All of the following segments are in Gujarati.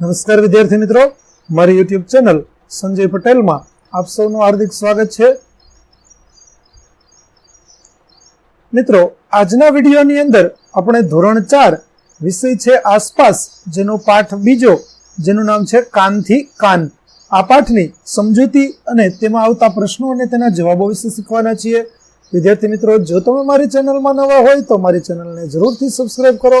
નમસ્કાર વિદ્યાર્થી મિત્રો. મારી યુટ્યુબ ચેનલ સંજય પટેલમાં આપ સૌનું હાર્દિક સ્વાગત છે. મિત્રો, આજના વિડીયોની અંદર આપણે ધોરણ ચાર વિષય છે આસપાસ, જેનો પાઠ બીજો, જેનું નામ છે કાનથી કાન. આ પાઠની સમજૂતી અને તેમાં આવતા પ્રશ્નો અને તેના જવાબો વિશે શીખવાના છીએ. વિદ્યાર્થી મિત્રો, જો તમે મારી ચેનલમાં નવા હોય તો મારી ચેનલને જરૂરથી સબસ્ક્રાઇબ કરો.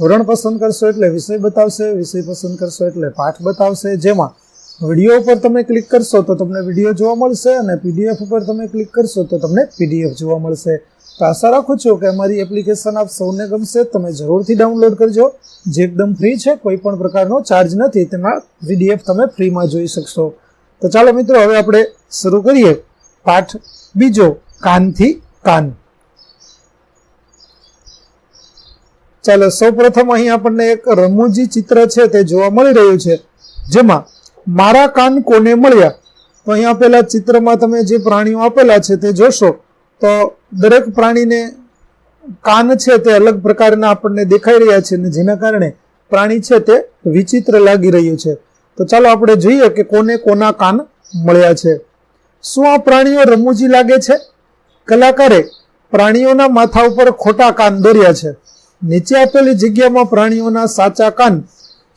ધોરણ પસંદ કરશો એટલે વિષય બતાવશે, વિષય પસંદ કરશો એટલે પાઠ બતાવશે. જેમાં વીડિયો ઉપર તમે ક્લિક કરશો તો તમને વીડિયો જોવા મળશે અને પીડીએફ ઉપર તમે ક્લિક કરશો તો તમને પીડીએફ જોવા મળશે. તો આશા રાખું છું કે અમારી એપ્લિકેશન આપ સૌને ગમશે. તમે જરૂરથી ડાઉનલોડ કરજો. જે એકદમ ફ્રી છે, કોઈ પણ પ્રકારનો ચાર્જ નથી, તેમાં પીડીએફ તમે ફ્રીમાં જોઈ શકશો. તો ચાલો મિત્રો, હવે આપણે શરૂ કરીએ. પાઠ બીજો, કાનથી કાન. ચાલો, સૌપ્રથમ અહીં આપણને એક રમૂજી ચિત્ર છે તે જોવા મળી રહ્યું છે. જેમાં મારા કાન કોને મળ્યા? તો અહીં આપેલા ચિત્રમાં તમે જે પ્રાણીઓ આપેલા છે તે જોશો, તો દરેક પ્રાણીને કાન છે તે અલગ પ્રકારના આપણને દેખાઈ રહ્યા છે અને જેના કારણે પ્રાણી છે તે વિચિત્ર લાગી રહ્યું છે. તો ચાલો આપણે જોઈએ કે કોને કોના કાન મળ્યા છે. શું આ પ્રાણીઓ રમૂજી લાગે છે? કલાકારે પ્રાણીઓના માથા ઉપર ખોટા કાન દોર્યા છે. નીચે આપેલી જગ્યામાં પ્રાણીઓના સાચા કાન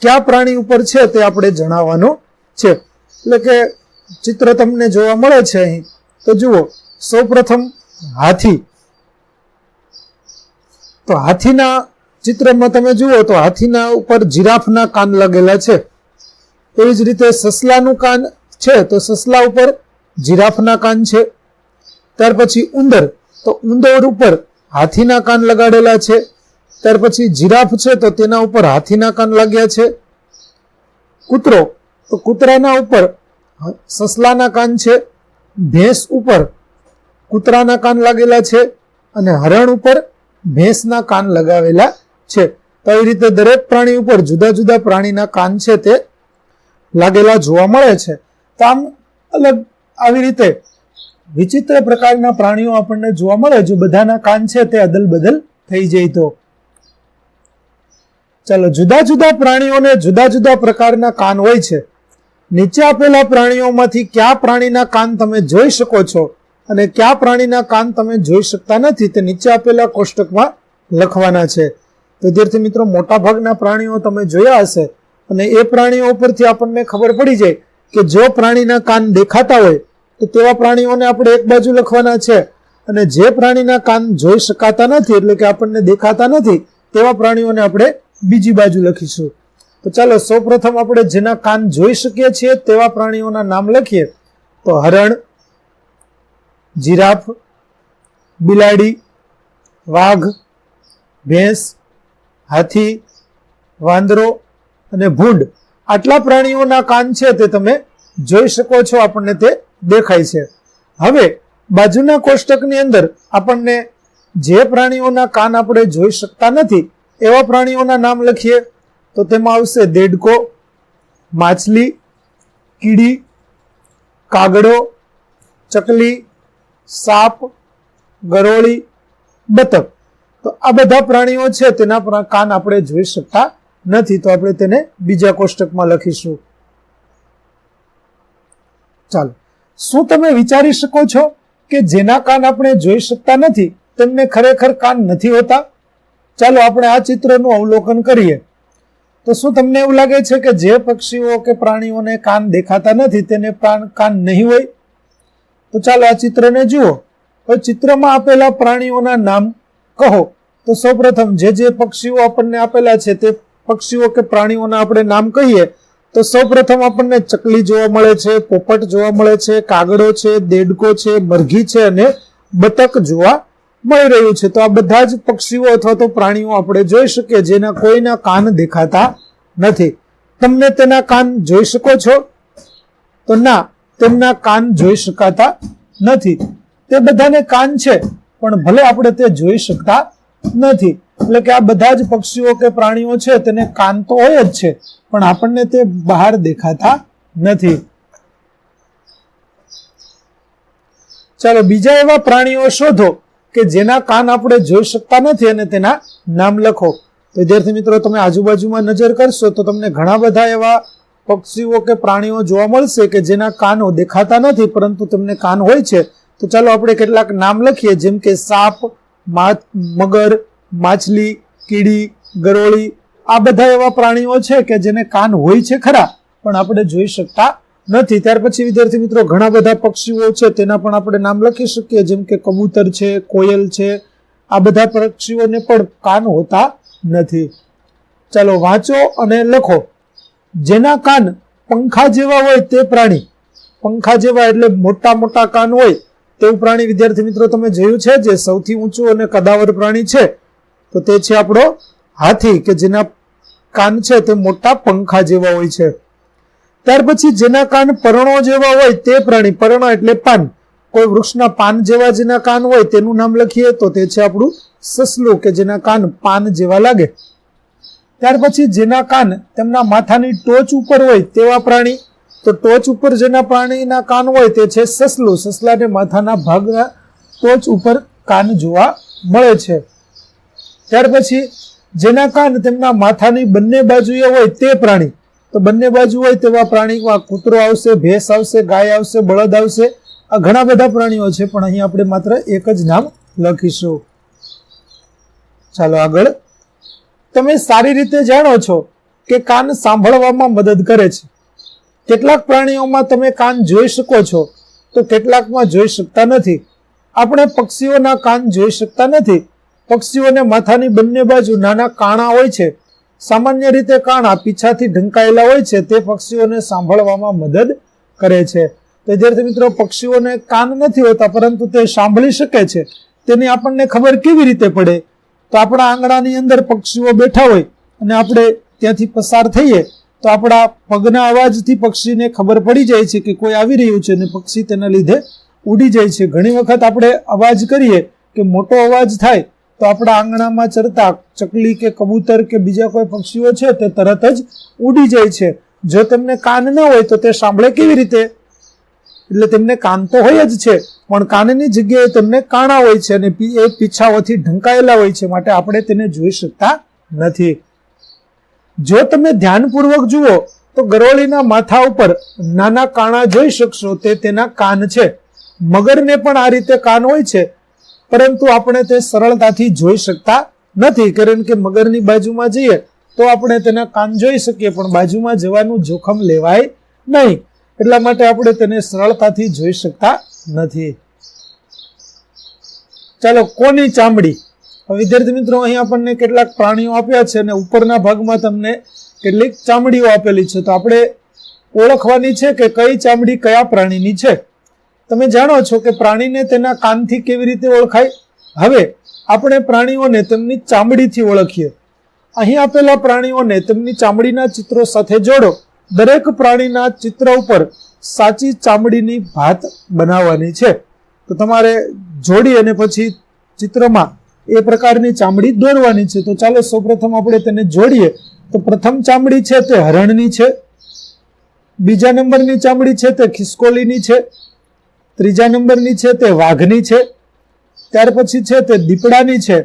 કયા પ્રાણી ઉપર છે તે આપણે જણાવવાનું છે. એટલે કે ચિત્ર તમને જોવા મળે છે અહીં. તો જુઓ, સૌપ્રથમ હાથી. તો હાથીના ચિત્રમાં તમે જુઓ તો હાથીના ઉપર જીરાફના કાન લાગેલા છે. એવી જ રીતે સસલાનું કાન છે તો સસલા ઉપર જીરાફના કાન છે. ત્યાર પછી ઉંદર. તો ઉંદર ઉપર હાથીના કાન લગાડેલા છે. ત્યાર પછી જીરાફ છે તો તેના ઉપર હાથીના કાન લાગ્યા છે. કૂતરો, તો કૂતરાના ઉપર સસલાના કાન છે. ભેંસ ઉપર કૂતરાના કાન લાગેલા છે અને હરણ ઉપર ભેંસના કાન લગાવેલા છે. તો આવી રીતે દરેક પ્રાણી ઉપર જુદા જુદા પ્રાણીના કાન છે તે લાગેલા જોવા મળે છે. તો આમ અલગ આવી રીતે વિચિત્ર પ્રકારના પ્રાણીઓ આપણને જોવા મળે જો બધાના કાન છે તે અદલ બદલ થઈ જાય તો. ચાલો, જુદા જુદા પ્રાણીઓને જુદા જુદા પ્રકારના કાન હોય છે. નીચે આપેલા પ્રાણીઓમાંથી કયા પ્રાણીના કાન તમે જોઈ શકો છો અને કયા પ્રાણીના કાન તમે જોઈ શકતા નથી તે નીચે આપેલા કોષ્ટકમાં લખવાના છે. વિદ્યાર્થી મિત્રો મોટા ભાગના પ્રાણીઓ તમે જોયા હશે અને એ પ્રાણીઓ ઉપરથી આપણને ખબર પડી જાય કે જો પ્રાણીના કાન દેખાતા હોય તો તેવા પ્રાણીઓને આપણે એક બાજુ લખવાના છે અને જે પ્રાણીના કાન જોઈ શકાતા નથી એટલે કે આપણને દેખાતા નથી તેવા પ્રાણીઓને આપણે બીજી બાજુ લખીશું. તો ચાલો, સૌપ્રથમ આપણે જેના કાન જોઈ શકીએ છીએ તેવા પ્રાણીઓના નામ લખીએ. તો હરણ, જીરાફ, બિલાડી, વાઘ, ભેંસ, હાથી, વાંદરો અને ભૂંડ. આટલા પ્રાણીઓના કાન છે તે તમે જોઈ શકો છો, આપણને તે દેખાય છે. હવે, બાજુના કોષ્ટકની અંદર આપણને જે પ્રાણીઓના કાન આપણે જોઈ શકતા નથી એવા પ્રાણીઓના નામ લખીએ તો તેમાં આવશે દેડકો, માછલી, કીડી, કાગડો, ચકલી, સાપ, ગરોળી, બતક. તો આ બધા પ્રાણીઓ છે તેના કાન આપણે જોઈ શકતા નથી. તો આપણે તેને બીજા કોષ્ટકમાં લખીશું. ચાલો. શું તમે વિચારી શકો છો કે જેના કાન આપણે જોઈ શકતા નથી તેમને ખરેખર કાન નથી હોતા? ચાલો આપણે આ ચિત્રનું અવલોકન કરીએ. તો શું તમને એવું લાગે છે કે જે પક્ષીઓ કે પ્રાણીઓને કાન દેખાતા નથી, તેને કાન નહીં હોય? તો ચાલો આ ચિત્રને જુઓ. હવે ચિત્રમાં આપેલા પ્રાણીઓના નામ કહો. તો સૌપ્રથમ જે જે પક્ષીઓ આપણને આપેલા છે, તે પક્ષીઓ કે પ્રાણીઓના આપણે નામ કહીએ. તો સૌપ્રથમ આપણને ચકલી જોવા મળે છે, પોપટ જોવા મળે છે, કાગડો છે, દેડકો છે, મરઘી છે અને બતક જોવા મળી રહ્યું છે. તો આ બધા જ પક્ષીઓ અથવા તો પ્રાણીઓ આપણે જોઈ શકીએ જેના કોઈના કાન દેખાતા નથી. તમને તેના કાન જોઈ શકો છો? તો ના, તેમના કાન જોઈ શકાતા નથી. તે બધાને કાન છે, પણ ભલે આપણે તે જોઈ શકતા નથી. એટલે કે આ બધા જ પક્ષીઓ કે પ્રાણીઓ છે, તેને કાન તો હોય જ છે, પણ આપણને તે બહાર દેખાતા નથી. ચાલો, બીજા એવા પ્રાણીઓ શોધો. કે જેના કાન આપણે જોઈ શકતા નથી અને તેના નામ લખો. વિદ્યાર્થી મિત્રો, તમે આજુબાજુમાં નજર કરશો તો તમને ઘણા બધા એવા પક્ષીઓ કે પ્રાણીઓ જોવા મળશે કે જેના કાનો દેખાતા નથી, પરંતુ તેમને કાન હોય છે. તો ચાલો આપણે કેટલાક નામ લખીએ, જેમ કે સાપ મગર, માછલી, કીડી, ગરોળી, આ બધા એવા પ્રાણીઓ છે કે જેને કાન હોય છે ખરા, પણ આપણે જોઈ શકતા નથી. ત્યાર પછી વિદ્યાર્થી મિત્રો, ઘણા બધા પક્ષીઓ છે, તેના પણ આપણે નામ લખી શકીએ. જેમ કે કબૂતર છે, કોયલ છે, આ બધા પક્ષીઓને પણ કાન હોતા નથી. ચાલો વાંચો અને લખો. જેના કાન પંખા જેવા હોય તે પ્રાણી. પંખા જેવા એટલે મોટા મોટા કાન હોય તેવું પ્રાણી વિદ્યાર્થી મિત્રો તમે જોયું છે જે સૌથી ઊંચું અને કદાવર પ્રાણી છે. તો તે છે આપણો હાથી, કે જેના કાન છે તે મોટા પંખા જેવા હોય છે. ત્યાર પછી જેના કાન પર્ણો જેવા હોય તે પ્રાણી, પર્ણ એટલે પાન. કોઈ વૃક્ષના પાન જેવા જેના કાન હોય તેનું નામ લખીએ તો તે છે આપણું સસલું, કે જેના કાન પાન જેવા લાગે. ત્યાર પછી જેના કાન તેમના માથાની ટોચ ઉપર હોય તેવા પ્રાણી, તો ટોચ ઉપર જેના પ્રાણીના કાન હોય તે છે સસલું. સસલાને માથાના ભાગના ટોચ ઉપર કાન જોવા મળે છે. ત્યાર પછી જેના કાન તેમના માથાની બંને બાજુએ હોય તે પ્રાણી તો બંને બાજુ હોય તેવા પ્રાણી કૂતરો આવશે, ભેંસ આવશે, ગાય આવશે, બળદ આવશે. આ ઘણા બધા પ્રાણીઓ છે, પણ અહીં આપણે માત્ર એક જ નામ લખીશું. ચાલો આગળ. તમે સારી રીતે જાણો છો કે કાન સાંભળવામાં મદદ કરે છે. કેટલાક પ્રાણીઓમાં તમે કાન જોઈ શકો છો, તો કેટલાકમાં જોઈ શકતા નથી. આપણે પક્ષીઓના કાન જોઈ શકતા નથી. પક્ષીઓને માથાની બંને બાજુ નાના કાણા હોય છે સામાન્ય રીતે કાણા પીછાથી ઢંકાયેલા હોય છે, તે પક્ષીઓને સાંભળવામાં મદદ કરે છે. તો વિદ્યાર્થી મિત્રો, પક્ષીઓને કાન નથી હોતા, પરંતુ તે સાંભળી શકે છે. તેની આપણને ખબર કેવી રીતે પડે? તો આપણા આંગણાની અંદર પક્ષીઓ બેઠા હોય અને આપણે ત્યાંથી પસાર થઈએ, તો આપણા પગના અવાજથી પક્ષીને ખબર પડી જાય છે કે કોઈ આવી રહ્યું છે અને પક્ષી તેના લીધે ઉડી જાય છે. ઘણી વખત આપણે અવાજ કરીએ કે મોટો અવાજ થાય તો આપણા આંગણામાં ચરતા ચકલી કે કબૂતર કે બીજા કોઈ પક્ષીઓ છે, તે તરત જ ઉડી જાય છે. જો તેમને કાન ન હોય, તો તે સાંભળે કેવી રીતે? એટલે તેમને કાન તો હોય જ છે, પણ કાનની જગ્યાએ તેમને કાણા હોય છે અને એ પીછાઓથી ઢંકાયેલા હોય છે, માટે આપણે તેને જોઈ શકતા નથી. જો તમે ધ્યાનપૂર્વક જુઓ, તો ગરોળીના માથા ઉપર નાના કાણા જોઈ શકશો, તે તેના કાન છે. મગરને પણ આ રીતે કાન હોય છે પરંતુ આપણે તે સરળતાથી જોઈ શકતા નથી. કારણ કે મગરની બાજુમાં જઈએ તો આપણે તેના કાન જોઈ શકીએ, પણ બાજુમાં જવાનું જોખમ લેવાય નહીં. એટલા માટે આપણે તેને સરળતાથી જોઈ શકતા નથી. ચાલો, કોની ચામડી? વિદ્યાર્થી મિત્રો, અહીં આપણને કેટલાક પ્રાણીઓ આપ્યા છે અને ઉપરના ભાગમાં તમને કેટલીક ચામડીઓ આપેલી છે. તો આપણે ઓળખવાની છે કે કઈ ચામડી કયા પ્રાણીની છે? તમે જાણો છો કે પ્રાણીને તેના કાનથી કેવી રીતે ઓળખાય? હવે આપણે પ્રાણીઓને તેમની ચામડીથી ઓળખીએ. અહીં આપેલા પ્રાણીઓને તેમની ચામડીના ચિત્રો સાથે જોડો. દરેક પ્રાણીના ચિત્ર ઉપર સાચી ચામડીની ભાત બનાવવાની છે. તો તમારે જોડી અને પછી ચિત્રમાં એ પ્રકારની ચામડી દોરવાની છે. તો ચાલો સૌપ્રથમ આપણે તેને જોડીએ. તો પ્રથમ ચામડી છે તે હરણની છે. બીજા નંબરની ચામડી છે તે ખિસકોલીની છે. ત્રીજા નંબરની છે તે વાઘની છે. ત્યાર પછી છે તે દીપડાની છે.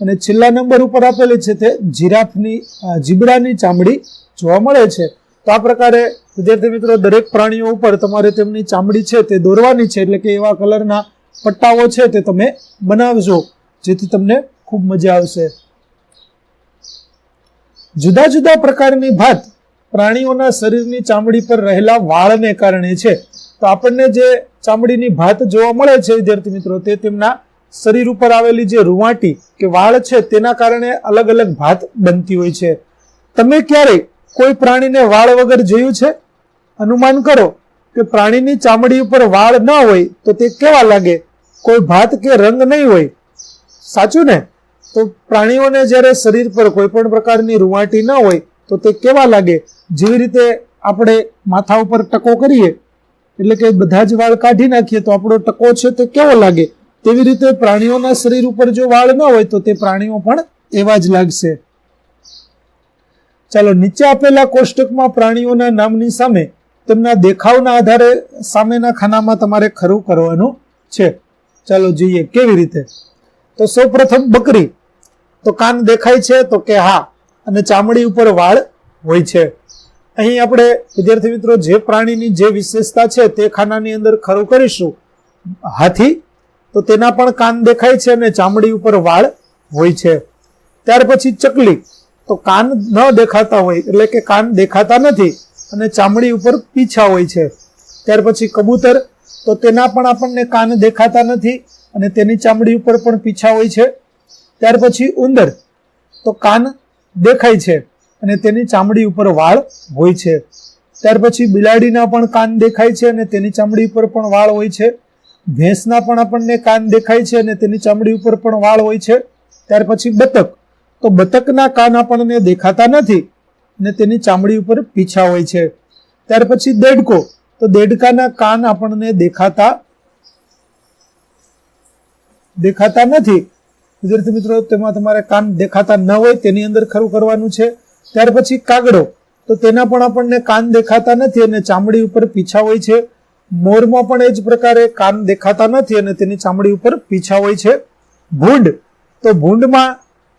અને છેલ્લા નંબર ઉપર આપેલી છે તે જીરાફની જીબડાની ચામડી જોવા મળે છે. તો આ પ્રકારે, વિદ્યાર્થી મિત્રો, દરેક પ્રાણીઓ ઉપર તમારે તેમની ચામડી છે તે દોરવાની છે. એટલે કે એવા કલરના પટ્ટાઓ છે તે તમે બનાવજો, જેથી તમને ખૂબ મજા આવશે. જુદા જુદા પ્રકારની ભાત પ્રાણીઓના શરીરની ચામડી પર રહેલા વાળને કારણે છે. તો આપણને જે ચામડીની ભાત જોવા મળે છે, વિદ્યાર્થી મિત્રો. તે તેમના શરીર ઉપર આવેલી જે રૂવાટી કે વાળ છે, તેના કારણે અલગ અલગ ભાત બનતી હોય છે. તમે ક્યારે કોઈ પ્રાણીને વાળ વગર જોયું છે? અનુમાન કરો કે પ્રાણીની ચામડી ઉપર વાળ ન હોય તો તે કેવા લાગે? કોઈ ભાત કે રંગ નહીં હોય. સાચું ને? તો પ્રાણીઓને જ્યારે શરીર પર કોઈ પણ પ્રકારની રૂવાટી ન હોય તો તે કેવા લાગે? જેવી રીતે આપણે માથા ઉપર ટકો કરીએ એટલે કે બધા જ વાળ કાઢી નાખીએ તો આપણો ટકો છે તે કેવો લાગે? તેવી રીતે પ્રાણીઓના શરીર ઉપર જો વાળ ન હોય તો તે પ્રાણીઓ પણ એવા જ લાગશે. ચાલો, નીચે આપેલા કોષ્ટકમાં પ્રાણીઓના નામની સામે તેમના દેખાવના આધારે સામેના ખાનામાં તમારે ખરું કરવાનું છે. ચાલો, જોઈએ કેવી રીતે? તો સૌપ્રથમ બકરી. તો કાન દેખાય છે તો કે હા. અને ચામડી ઉપર વાળ હોય છે. અહીં આપણે, વિદ્યાર્થી મિત્રો, જે પ્રાણીની જે વિશેષતા છે તે ખાનાની અંદર ખરું કરીશું. હાથી, તો તેના પણ કાન દેખાય છે અને ચામડી ઉપર વાળ હોય છે. ત્યાર પછી ચકલી, તો કાન ન દેખાતા હોય, એટલે કે કાન દેખાતા નથી અને ચામડી ઉપર પીછા હોય છે. ત્યાર પછી કબૂતર, તો તેના પણ આપણને કાન દેખાતા નથી અને તેની ચામડી ઉપર પણ પીછા હોય છે. ત્યાર પછી ઉંદર, તો કાન દેખાય છે. અને તેની ચામડી ઉપર વાળ હોય છે. ત્યાર પછી બિલાડીના પણ કાન દેખાય છે અને તેની ચામડી ઉપર પણ વાળ હોય છે. ભેંસના પણ આપણને કાન દેખાય છે અને તેની ચામડી ઉપર પણ વાળ હોય છે. ત્યાર પછી બતક. તો બતકના કાન આપણને દેખાતા નથી અને તેની ચામડી ઉપર પીછા હોય છે. ત્યાર પછી દેડકો. તો દેડકાના કાન આપણને દેખાતા દેખાતા નથી. વિદ્યાર્થી મિત્રો, તેમાં તમારે કાન દેખાતા ન હોય તેની અંદર ખરું કરવાનું છે. ત્યાર પછી કાગડો. તો તેના પણ આપણને કાન દેખાતા નથી અને ચામડી ઉપર પીછા હોય છે. મોરમાં પણ એ જ પ્રકારે કાન દેખાતા નથી અને તેની ચામડી ઉપર પીછા હોય છે. ભૂંડ. તો ભૂંડમાં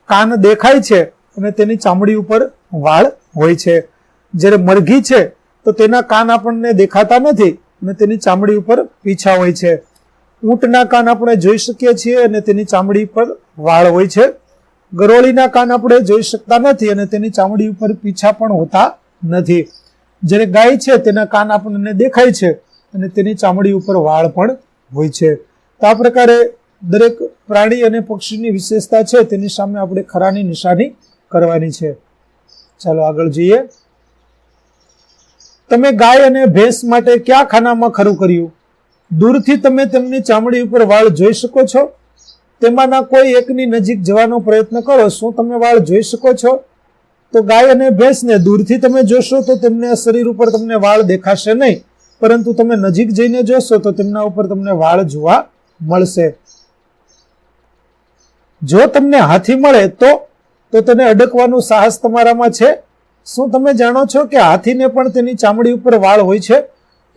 કાન દેખાય છે અને તેની ચામડી ઉપર વાળ હોય છે. જ્યારે મરઘી છે, તો તેના કાન આપણને દેખાતા નથી અને તેની ચામડી ઉપર પીછા હોય છે. ઊંટના કાન આપણે જોઈ શકીએ છીએ અને તેની ચામડી પર વાળ હોય છે. ગરોળીના કાન આપણે જોઈ શકતા નથી અને તેની ચામડી ઉપર પીછા પણ હોતા નથી. જ્યારે ગાય છે, તેના કાન આપણને દેખાય છે અને તેની ચામડી ઉપર વાળ પણ હોય છે. તો આ પ્રકારે દરેક પ્રાણી અને પક્ષીની વિશેષતા છે, તેની સામે આપણે ખરાની નિશાની કરવાની છે. ચાલો આગળ જઈએ. તમે ગાય અને ભેંસ માટે કયા ખાનામાં ખરું કર્યું? દૂરથી તમે તેમની ચામડી ઉપર વાળ જોઈ શકો છો? તેમાંના કોઈ એકની નજીક જવાનો પ્રયત્ન કરો. શું તમે વાળ જોઈ શકો છો? તો ગાય અને ભેંસને દૂરથી તમે જોશો તો તેમને શરીર ઉપર તમને વાળ દેખાશે નહીં. પરંતુ તમે નજીક જઈને જોશો તો તેમના ઉપર તમને વાળ જોવા મળશે. જો તમને હાથી મળે તો તો તેને અડકવાનું સાહસ તમારામાં છે? શું તમે જાણો છો કે હાથીને પણ તેની ચામડી ઉપર વાળ હોય છે?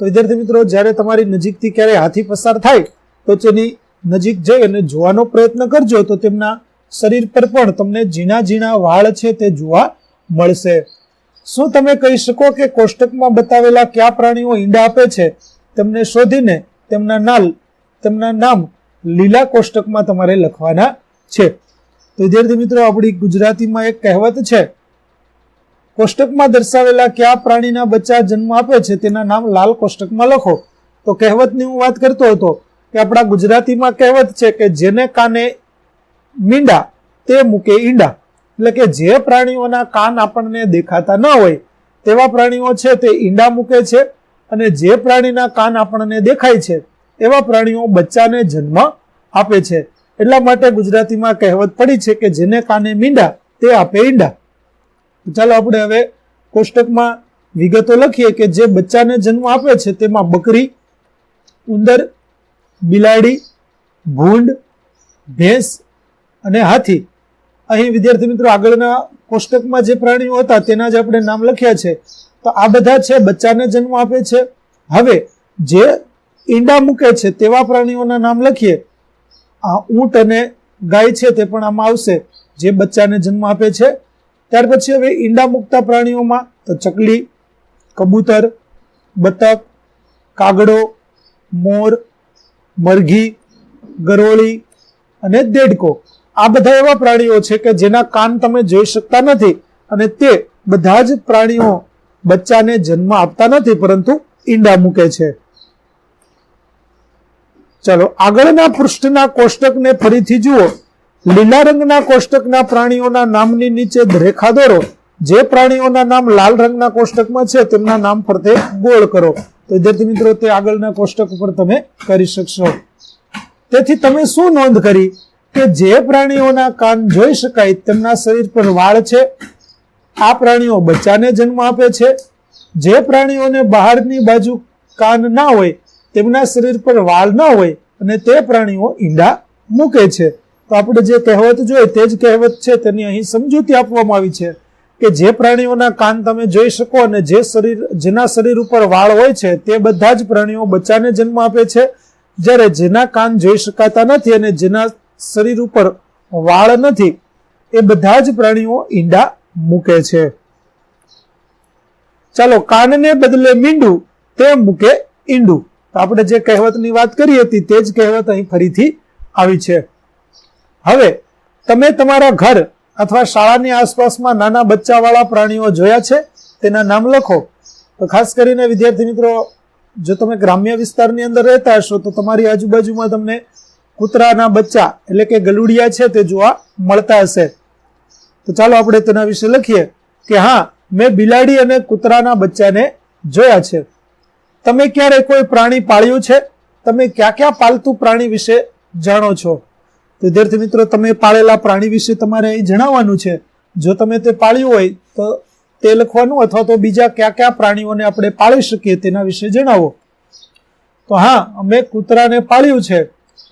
તો વિદ્યાર્થી મિત્રો, જ્યારે તમારી નજીકથી ક્યારેય હાથી પસાર થાય, તો તેની નજીક જઈ અને જોવાનો પ્રયત્ન કરજો તો તેમના શરીર પર પણ તમને ઝીણા ઝીણા વાળ છે તે જોવા મળશે. શું તમે કહી શકો કે કોષ્ટકમાં બતાવેલા કયા પ્રાણીઓ ઈંડા આપે છે? તેમને શોધીને તેમના નાલ, તેમના નામ લીલા કોષ્ટકમાં તમારે લખવાના છે. તો વિદ્યાર્થી મિત્રો, આપણી ગુજરાતીમાં એક કહેવત છે, કોષ્ટકમાં દર્શાવેલા કયા પ્રાણીના બચ્ચા જન્મ આપે છે તેના નામ લાલ કોષ્ટકમાં લખો. તો કહેવતની હું વાત કરતો હતો કે આપણા ગુજરાતીમાં કહેવત છે કે જેને કાને મીંડા, તે મૂકે ઈંડા. એટલે કે જે પ્રાણીઓના કાન આપણને દેખાતા ન હોય, તેવા પ્રાણીઓ છે તે ઈંડા મૂકે છે અને જે પ્રાણીના કાન આપણને દેખાય છે, એવા પ્રાણીઓ બચ્ચાને જન્મ આપે છે. એટલા માટે ગુજરાતીમાં કહેવત પડી છે કે જેને કાને મીંડા, તે આપે ઈંડા. ચાલો આપણે હવે કોષ્ટકમાં વિગતો લખીએ કે જે બચ્ચાને જન્મ આપે છે તેમાં બકરી, ઉંદર બિલાડી, ભૂંડ, ભેંસ અને હાથી. અહીં વિદ્યાર્થી મિત્રો આગળના કોષ્ટકમાં જે પ્રાણીઓ હતા તેના જ આપણે નામ લખ્યા છે. તો આ બધા છે, બચ્ચાને જન્મ આપે છે. હવે જે ઈંડા મૂકે છે તેવા પ્રાણીઓના નામ લખીએ. આ ઊંટ અને ગાય છે તે પણ આમાં આવશે, જે બચ્ચાને જન્મ આપે છે. ત્યાર પછી હવે ઈંડા મૂકતા પ્રાણીઓમાં તો ચકલી, કબૂતર, બતક, કાગડો, મોર મરઘી, ગરોળી અને દેડકો. આ બધા એવા પ્રાણીઓ છે કે જેના કાન તમે જોઈ શકતા નથી અને તે બધા જ પ્રાણીઓ બચ્ચાને જન્મ આપતા નથી, પરંતુ ઈંડા મૂકે છે. ચાલો, આગળના પૃષ્ઠના કોષ્ટકને ફરીથી જુઓ. લીલા રંગના કોષ્ટકના પ્રાણીઓના નામની નીચે રેખા દોરો. જે પ્રાણીઓના નામ લાલ રંગના કોષ્ટકમાં છે, તેમના નામ ફરતે ગોળ કરો. તો વિદ્યાર્થી મિત્રો, તે આગળના કોષ્ટક ઉપર તમે કરી શકશો. તેથી તમે શું નોંધ કરી કે જે પ્રાણીઓના કાન જોઈ શકાય તેમના શરીર પર વાળ છે, આ પ્રાણીઓ બચ્ચાને જન્મ આપે છે. જે પ્રાણીઓને બહારની બાજુ કાન ના હોય, તેમના શરીર પર વાળ ના હોય અને તે પ્રાણીઓ ઈંડા મૂકે છે. તો આપણે જે કહેવત જોઈએ તે જ કહેવત છે, તેની અહીં સમજૂતી આપવામાં આવી છે. કે જે પ્રાણીઓના કાન તમે જોઈ શકો અને જે શરીર, જેના શરીર ઉપર વાળ હોય છે, તે બધા જ પ્રાણીઓ બચ્ચાને જન્મ આપે છે. જ્યારે જેના કાન જોઈ શકાતા નથી અને જેના શરીર ઉપર વાળ નથી, એ બધા જ પ્રાણીઓ ઈંડા મૂકે છે. ચાલો, કાનને બદલે મીંડું, તે મૂકે ઈંડું. તો આપણે જે કહેવતની વાત કરી હતી, તે જ કહેવત અહીં ફરીથી આવી છે. હવે, તમે તમારા ઘર અથવા શાળાની આસપાસમાં નાના બચ્ચાવાળા પ્રાણીઓ જોયા છે, તેના નામ લખો. તો ખાસ કરીને, વિદ્યાર્થી મિત્રો, જો તમે ગ્રામ્ય વિસ્તારની અંદર રહેતા હશો, તો તમારી આજુબાજુમાં તમને કૂતરાના બચ્ચા, એટલે કે ગલુડિયા છે તે જોવા મળતા હશે. તો ચાલો આપણે તેના વિશે લખીએ કે હા, મેં બિલાડી અને કૂતરાના બચ્ચાને જોયા છે. તમે ક્યારે કોઈ પ્રાણી પાળ્યું છે? તમે ક્યાં ક્યાં પાલતુ પ્રાણી વિશે જાણો છો? વિદ્યાર્થી મિત્રો, તમે પાળેલા પ્રાણી વિશે તમારે અહીં જણાવવાનું છે. જો તમે તે પાળ્યું હોય, તો તે લખવાનું અથવા તો બીજા કયા કયા પ્રાણીઓને આપણે પાળી શકીએ તેના વિશે જણાવો. તો હા, અમે કૂતરાને પાળ્યું છે.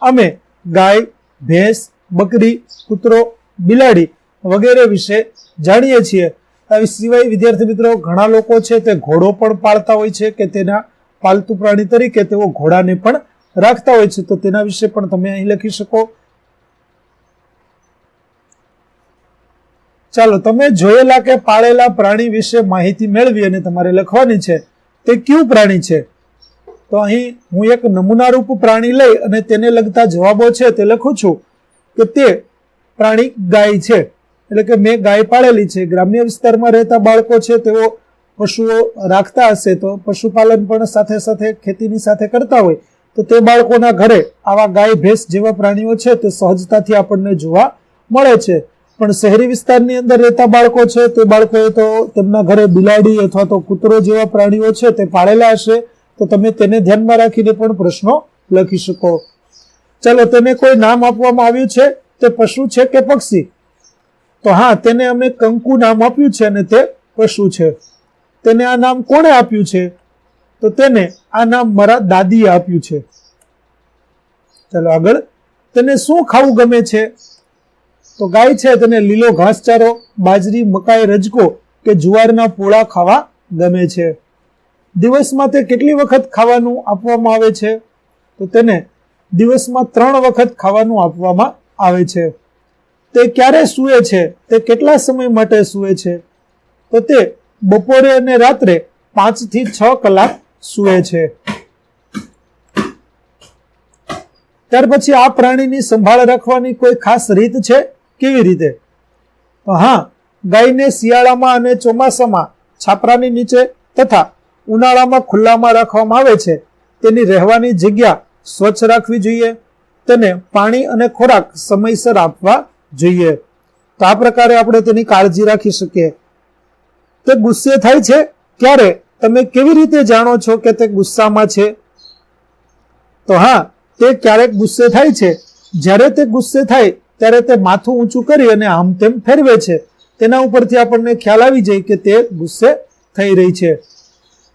અમે ગાય, ભેંસ, બકરી, કૂતરો, બિલાડી વગેરે વિશે જાણીએ છીએ. આ સિવાય વિદ્યાર્થી મિત્રો, ઘણા લોકો છે તે ઘોડો પણ પાળતા હોય છે કે તેના પાલતુ પ્રાણી તરીકે તેઓ ઘોડાને પણ રાખતા હોય છે. તો તેના વિશે પણ તમે અહીં લખી શકો. ચાલો, તમે જોયેલા કે પાળેલા પ્રાણી વિશે માહિતી મેળવી અને તમારે લખવાની છે, તે કયું પ્રાણી છે? તો અહીં હું એક નમૂનારૂપ પ્રાણી લઈ અને તેને લગતા જવાબો છે તે લખું છું કે તે પ્રાણી ગાય છે. એટલે કે મેં ગાય પાળેલી છે. ગ્રામ્ય વિસ્તારમાં રહેતા બાળકો છે, તેઓ પશુઓ રાખતા હશે તો પશુપાલન પણ સાથે સાથે ખેતીની સાથે કરતા હોય. તો તે બાળકોના ઘરે આવા ગાય ભેંસ જેવા પ્રાણીઓ છે, તે સહજતાથી આપણને જોવા મળે છે. પણ શહેરી વિસ્તારની અંદર રહેતા બાળકો છે, તે બાળકોએ તો તેમના ઘરે બિલાડી અથવા તો કૂતરો જેવા પ્રાણીઓ છે તે પાળેલા હશે, તો તમે તેને ધ્યાનમાં રાખીને પણ પ્રશ્નો લખી શકો. ચલો, તેને કોઈ નામ આપવામાં આવ્યું છે? તે પશુ છે કે પક્ષી? તો હા, તેને અમે કંકુ નામ આપ્યું છે અને તે પશુ છે. તેને આ નામ કોણે આપ્યું છે? તો તેને આ નામ મારા દાદીએ આપ્યું છે. ચાલો આગળ. તેને શું ખાવું ગમે છે? તો ગાય છે તેને લીલો ઘાસચારો, બાજરી, મકાઈ, રજકો કે જુવારના પોળા ખાવા ગમે છે. દિવસમાં તે કેટલી વખત ખાવાનું આપવામાં આવે છે? તો તેને દિવસમાં ત્રણ વખત ખાવાનું આપવામાં આવે છે. તે ક્યારે સૂવે છે? તે કેટલા સમય માટે સૂવે છે? તો તે બપોરે અને રાત્રે પાંચથી છ કલાક સૂવે છે. ત્યાર પછી આ પ્રાણીની સંભાળ રાખવાની કોઈ ખાસ રીત છે? કેવી રીતે? હા, ગાયને શિયાળામાં અને ચોમાસામાં છાપરાની નીચે તથા ઉનાળામાં ખુલ્લામાં રાખવામાં આવે છે. તેની રહેવાની જગ્યા સ્વચ્છ રાખવી જોઈએ. તેને પાણી અને ખોરાક સમયસર આપવા જોઈએ. તો આ પ્રકારે આપણે તેની કાળજી રાખી શકીએ. તે ગુસ્સે થાય છે? ક્યારે? તમે કેવી રીતે જાણો છો કે તે ગુસ્સામાં છે? તો હા, તે ક્યારેક ગુસ્સે થાય છે. જ્યારે તે ગુસ્સે થાય ત્યારે તે માથું ઊંચું કરી અને આમ તેમ ફેરવે છે. તેના ઉપરથી આપણને ખ્યાલ આવી જાય કે તે ગુસ્સે થઈ રહી છે.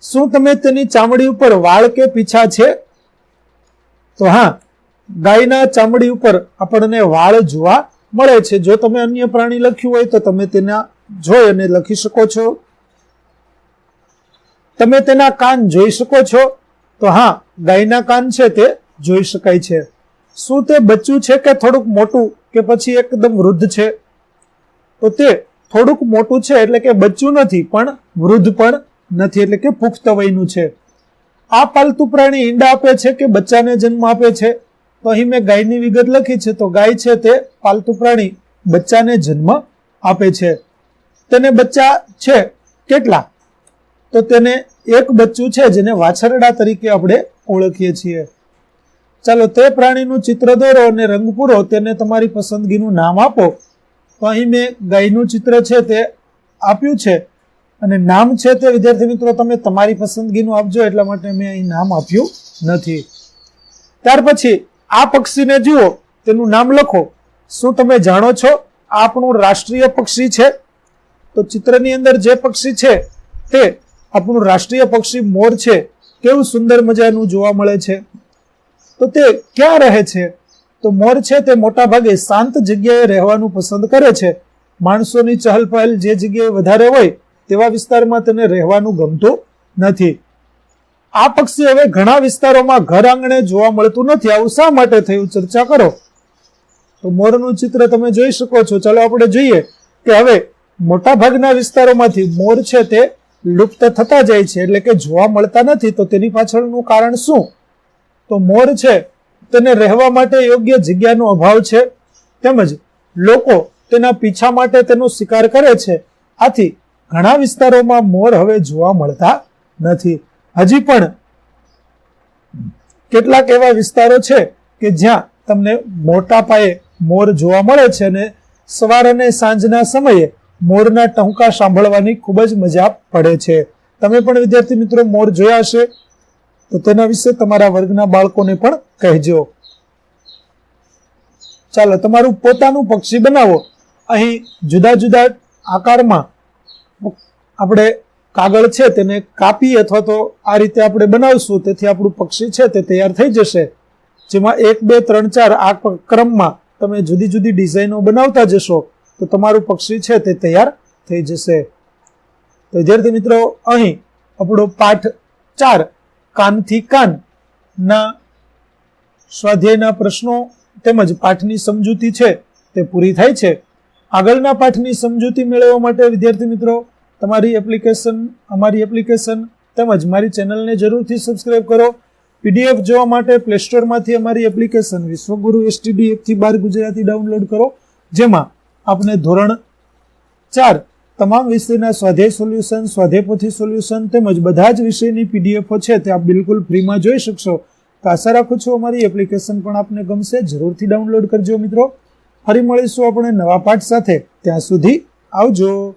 શું તમે તેની ચામડી ઉપર વાળ કે પીછા છે? તો હા, ગાયના ચામડી ઉપર આપણને વાળ જોવા મળે છે. જો તમે અન્ય પ્રાણી લખ્યું હોય તો તમે તેના જોઈ અને લખી શકો છો. તમે તેના કાન જોઈ શકો છો. તો હા, ગાયના કાન છે તે જોઈ શકાય છે. શું તે બચ્ચું છે કે થોડુંક મોટું? કે પછી એકદમ વૃદ્ધ છે. તો તે થોડુંક મોટું છે એટલે કે બચ્ચું નથી, પણ વૃદ્ધ પણ નથી, એટલે કે પુખ્ત વયનું છે. આ પાલતુ પ્રાણી ઈંડા આપે છે કે બચ્ચાને જન્મ આપે છે? તો અહીં મેં ગાયની વિગત લખી છે, તો ગાય છે તે પાલતુ પ્રાણી બચ્ચાને જન્મ આપે છે. તેને બચ્ચા છે કેટલા? તો તેને એક બચ્ચું છે જેને વાછરડા તરીકે આપણે ઓળખીએ છીએ. ચાલો તે પ્રાણીનું ચિત્ર દોરો અને રંગ પૂરો, તેને તમારી પસંદગીનું નામ આપો. તો અહીં મેં ગાયનું ચિત્ર છે તે આપ્યું છે અને નામ છે તે, વિદ્યાર્થી મિત્રો, તમે તમારી પસંદગીનું આપજો, એટલા માટે મેં અહીં નામ આપ્યું નથી. ત્યાર પછી આ પક્ષીને જુઓ, તેનું નામ લખો. શું તમે જાણો છો? આ આપણું રાષ્ટ્રીય પક્ષી છે. તો ચિત્રની અંદર જે પક્ષી છે તે આપણું રાષ્ટ્રીય પક્ષી મોર છે. કેવું સુંદર મજાનું જોવા મળે છે. તો તે ક્યાં રહે છે? તો મોર છે તે મોટા ભાગે શાંત જગ્યાએ રહેવાનું પસંદ કરે છે. માણસોની ચહલપહલ જે જગ્યાએ વધારે હોય તેવા વિસ્તારમાં તેને રહેવાનું ગમતું નથી. આ પક્ષી હવે ઘણા વિસ્તારોમાં ઘર આંગણે જોવા મળતું નથી. આવું શા માટે થયું? ચર્ચા કરો. તો મોરનું ચિત્ર તમે જોઈ શકો છો. ચાલો આપણે જોઈએ કે હવે મોટા ભાગના વિસ્તારોમાંથી મોર છે તે લુપ્ત થતા જાય છે. એટલે કે જોવા મળતા નથી. તો તેની પાછળનું કારણ શું? તો મોર છે, તેને રહેવા માટે યોગ્ય જગ્યાનો અભાવ છે. તેમજ લોકો તેના પીછા માટે તેનો શિકાર કરે છે. આથી ઘણા વિસ્તારોમાં મોર હવે જોવા મળતા નથી. હજી પણ કેટલાક એવા વિસ્તારો છે કે જ્યાં તમને મોટા પાયે મોર જોવા મળે છે અને સવાર અને સાંજના સમયે મોરના ટહુકા સાંભળવાની ખૂબ જ મજા પડે છે. તમે પણ વિદ્યાર્થી મિત્રો મોર જોયા હશે? તો તેના વિશે તમારા વર્ગના બાળકોને પણ કહેજો. ચાલો, તમારું પોતાનું પક્ષી બનાવો. અહીં જુદા જુદા આકારમાં આપણે કાગળ છે તેને કાપી અથવા તો આ રીતે આપણે બનાવશું. તેથી આપણું પક્ષી છે તે તૈયાર થઈ જશે. જેમાં એક, બે, ત્રણ, ચાર આ ક્રમમાં તમે જુદી જુદી ડિઝાઇનો બનાવતા જશો, તો તમારું પક્ષી છે તે તૈયાર થઈ જશે. તો વિદ્યાર્થી મિત્રો, અહીં આપણો પાઠ ચાર કાનથી કાન ના સ્વાધ્યાયના પ્રશ્નો તેમજ પાઠની સમજૂતી છે તે પૂરી થાય છે. આગળના પાઠની સમજૂતી મેળવવા માટે વિદ્યાર્થી મિત્રો, તમારી એપ્લિકેશન અમારી એપ્લિકેશન તેમજ મારી ચેનલને જરૂરથી સબસ્ક્રાઇબ કરો. પીડીએફ જોવા માટે પ્લે સ્ટોરમાંથી અમારી એપ્લિકેશન વિશ્વગુરુ એસટીડી એકથી બાર ગુજરાતી ડાઉનલોડ કરો, જેમાં આપને ધોરણ ચાર તમામ વિષયના સ્વાધ્યાય સોલ્યુશન સ્વાધેપોથી સોલ્યુશન તેમજ બધા જ વિષયની પીડીએફો છે તે આપ બિલકુલ ફ્રીમાં જોઈ શકશો. તો આશા રાખું છું અમારી એપ્લિકેશન પણ આપને ગમશે. જરૂરથી ડાઉનલોડ કરજો મિત્રો. ફરી મળીશું આપણે નવા પાઠ સાથે. ત્યાં સુધી આવજો.